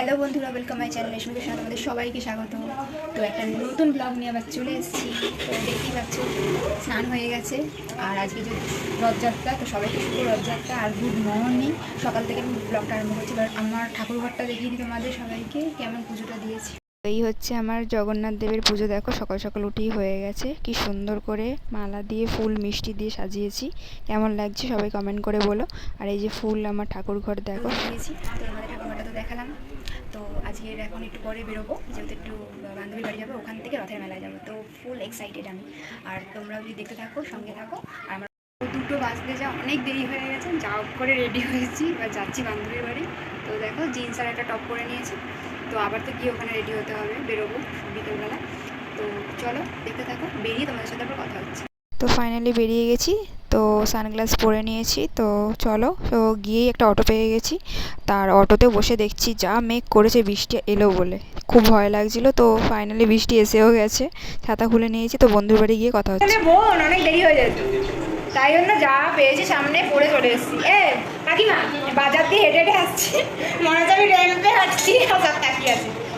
Hello বন্ধুরা welcome my channel রেশমিকের সাথে আমাদের সবাইকে স্বাগত। তো একটা নতুন ব্লগ নিয়ে আবার চলে এসেছি। তো দেখতেই পাচ্ছ, স্নান হয়ে গেছে। আর আজকে যে রথযাত্রা, তো সবাইকে শুভ রথযাত্রা আর গুড মর্নিং সকাল থেকে আমি ব্লগটা আরম্ভ করছি। এবার আমার ঠাকুরঘরটা দেখিয়ে দিই তোমাদের সবাইকে, কেমন পুজোটা দিয়েছি। এই হচ্ছে আমার জগন্নাথ দেবের পুজো, দেখো সকাল সকাল উঠেই হয়ে গেছে। কি সুন্দর করে মালা দিয়ে, ফুল মিষ্টি দিয়ে সাজিয়েছি। কেমন লাগছে সবাই কমেন্ট করে বলো। আর এই যে ফুল আমার ঠাকুর ঘর দেখো। দিয়েছি আমাদের তো দেখালাম। তো আজকে এখন একটু পরে বেরোবো, যেহেতু একটু বান্ধবীর বাড়ি যাব, ওখান থেকে রথের মেলায় যাব। তো ফুল এক্সাইটেড আমি। আর তোমরাও যদি দেখতে থাকো, সঙ্গে থাকো, আর আমার দুটো বাজতে যা অনেক দেরি হয়ে গেছে, যা করে রেডি হয়েছি, এবার যাচ্ছি বান্ধবীর বাড়ি। তো দেখো জিন্স আর একটা টপ করে নিয়েছি। তো আবার তো গিয়ে ওখানে রেডি হতে হবে, বেরোবো বিকেলবেলা। তো চলো, দেখতে থাকো, বেরিয়ে তোমাদের সাথে আবার কথা হচ্ছে। তো ফাইনালি বেরিয়ে গেছি। তো সানগ্লাস পরে নিয়েছি। তো চলো, তো গিয়েই একটা অটো পেয়ে গেছি। তার অটোতে বসে দেখছি, যা মেঘ করেছে বৃষ্টি এলো বলে। খুব ভয় লাগছিল, তো ফাইনালি বৃষ্টি এসেও গেছে। ছাতা খুলে নিয়েছি, তো বন্ধুর বাড়ি গিয়ে কথা হচ্ছে। বোন, অনেক দেরি হয়ে যেত তাই জন্য যা পেয়েছি সামনে পড়ে চলে এসেছি। এ, কাকিমা, বাজার দিয়ে হেঁটে হেঁটে আসছি। মনে হচ্ছে আমি হাঁটছি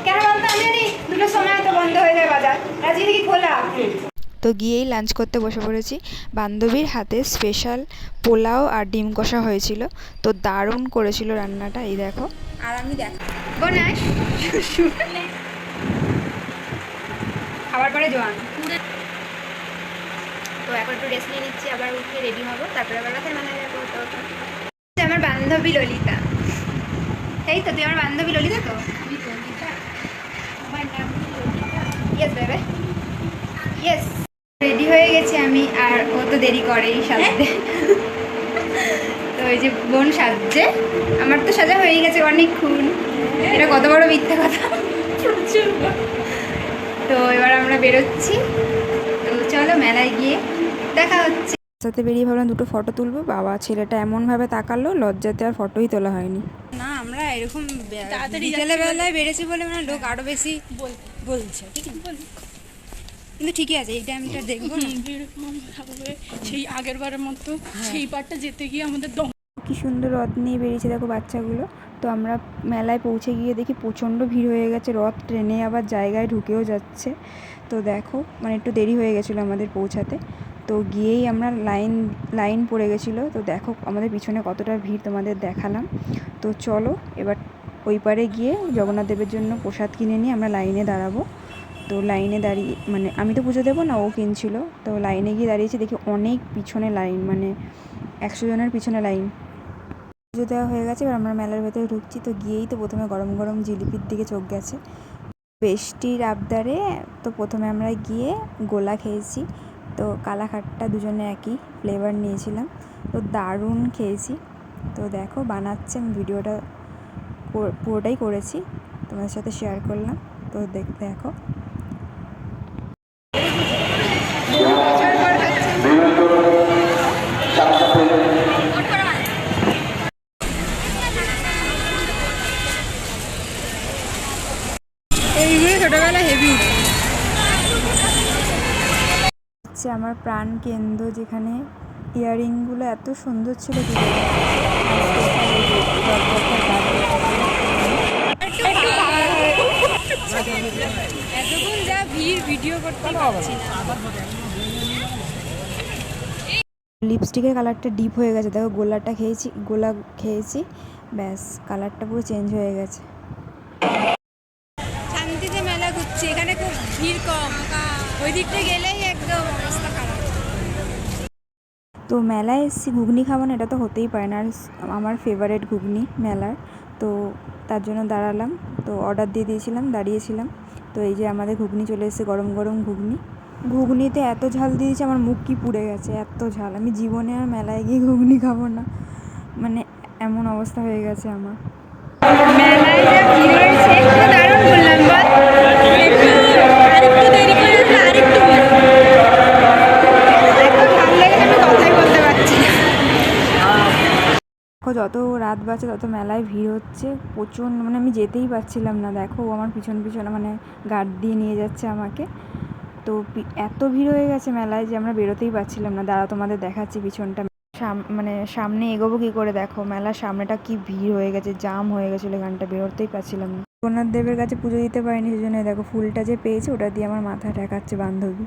কেন বলতো, আমি জানি দুটোর সময় বন্ধ হয়ে যায় বাজার। আজকে খোলা। তো গিয়েই লাঞ্চ করতে বসে পড়েছি। বান্ধবীর হাতে স্পেশাল পোলাও আর ডিম কষা হয়েছিল। তো দারুণ করেছিল রান্নাটা, এই দেখো। আর আমি দেখো খাবার পরে জোয়ান। তো এখন একটু রেস্ট নিয়ে নিচ্ছি, আবার উঠে রেডি হব। আমার বান্ধবী ললিতা। তো, তুই আমার বান্ধবী ললিতা তো? বেবে ইয়েস রেডি হয়ে গেছি আমি আর ও তো দেরি করেই সাজতে। তো ওই যে বোন সাজছে আমার তো সাজা হয়ে গেছে অনেকক্ষণ। এটা কত বড় মিথ্যা কথা। তো এবার আমরা বেরোচ্ছি। তো চলো মেলায় গিয়ে দেখা হচ্ছে। সাথে বেরিয়ে ভাবলাম দুটো ফটো তুলবো বাবা ছেলেটা এমনভাবে তাকালো লজ্জাতে আর ফটোই তোলা হয়নি। না আমরা এরকম তাড়াতাড়ি বিকেলে বেলায় বেড়েছি বলে মানে লোক আরও বেশি বলছে। ঠিক আছে কিন্তু ঠিকই আছে এই টাইমটা দেখব। যেরকম সেই আগের বারের মতো সেই পার্টটা যেতে গিয়ে আমাদের দম কি সুন্দর রথ নিয়ে বেরিয়েছে দেখো বাচ্চাগুলো। তো আমরা মেলায় পৌঁছে গিয়ে দেখি প্রচণ্ড ভিড় হয়ে গেছে রথ ট্রেনে আবার জায়গায় ঢুকেও যাচ্ছে। তো দেখো মানে একটু দেরি হয়ে গেছিল আমাদের পৌঁছাতে। তো গিয়েই আমরা লাইন লাইন পড়ে গেছিল। তো দেখো আমাদের পিছনে কতটা ভিড় তোমাদের দেখালাম। তো চলো এবার ওই পারে গিয়ে জগন্নাথ দেবের জন্য প্রসাদ কিনে নিয়ে আমরা লাইনে দাঁড়াবো। তো লাইনে দাঁড়িয়ে মানে আমি তো পুজো দেবো না, ও কিনছিল। তো লাইনে গিয়ে দাঁড়িয়েছি, দেখি অনেক পিছনে লাইন মানে একশো জনের পিছনে লাইন। পুজো দেওয়া হয়ে গেছে, এবার আমরা মেলার ভেতরে ঢুকছি। তো গিয়েই তো প্রথমে গরম গরম জিলিপির দিকে চোখ গেছে। বেষ্টির আবদারে তো প্রথমে আমরা গিয়ে গোলা খেয়েছি। তো কালাখাট্টা দুজনে একই ফ্লেভার নিয়েছিলাম। তো দারুণ খেয়েছি। তো দেখো, বানাচ্ছে আমি ভিডিওটা পুরোটাই করেছি। তোমাদের সাথে শেয়ার করলাম। তো দেখ, দেখো। এইগুলো ছোটোবেলা হেভি হচ্ছে আমার প্রাণ কেন্দ্র যেখানে ইয়াররিংগুলো এত সুন্দর ছিল। এতক্ষণ যা ভিড় ভিডিও করতে পারছি লিপস্টিকের কালারটা ডিপ হয়ে গেছে দেখো গোলাটা খেয়েছি গোলা খেয়েছি ব্যাস কালারটা পুরো চেঞ্জ হয়ে গেছে শান্তিতে মেলা ঘুরছি এখানে খুব ভিড় কম। ওই দিকটা গেলেই একদম অবস্থা খারাপ। তো মেলায় এসেছি ঘুগনি খাব না এটা তো হতেই পারে না। আর আমার ফেভারেট ঘুগনি মেলার। তো তার জন্য দাঁড়ালাম তো অর্ডার দিয়ে দিয়েছিলাম দাঁড়িয়েছিলাম। তো এই যে আমাদের ঘুগনি চলে এসেছে গরম গরম ঘুগনি। ঘুগনিতে এত ঝাল দিয়েছে আমার মুখ কি পুড়ে গেছে এত ঝাল। আমি জীবনে আর মেলায় গিয়ে ঘুগনি খাব না। মানে এমন অবস্থা হয়ে গেছে আমার। মেলায় যত রাত বাজে তত মেলায় ভিড় হচ্ছে প্রচণ্ড মানে আমি যেতেই পারছিলাম না দেখো আমার পিছন পিছন মানে গার্ড দিয়ে নিয়ে যাচ্ছে আমাকে তো এত ভিড় হয়ে গেছে মেলায় যে আমরা বেরোতেই পারছিলাম না দাঁড়া তোমাদের দেখাচ্ছি পিছনটা মানে সামনে এগোবো কী করে দেখো মেলার সামনেটা কি ভিড় হয়ে গেছে জাম হয়ে গেছিল এখানটা বেরোতেই পারছিলাম না জগন্নাথ দেবের কাছে পুজো দিতে পারিনি সেই জন্য দেখো ফুলটা যে পেয়েছে ওটা দিয়ে আমার মাথা ঠেকাচ্ছে বান্ধবী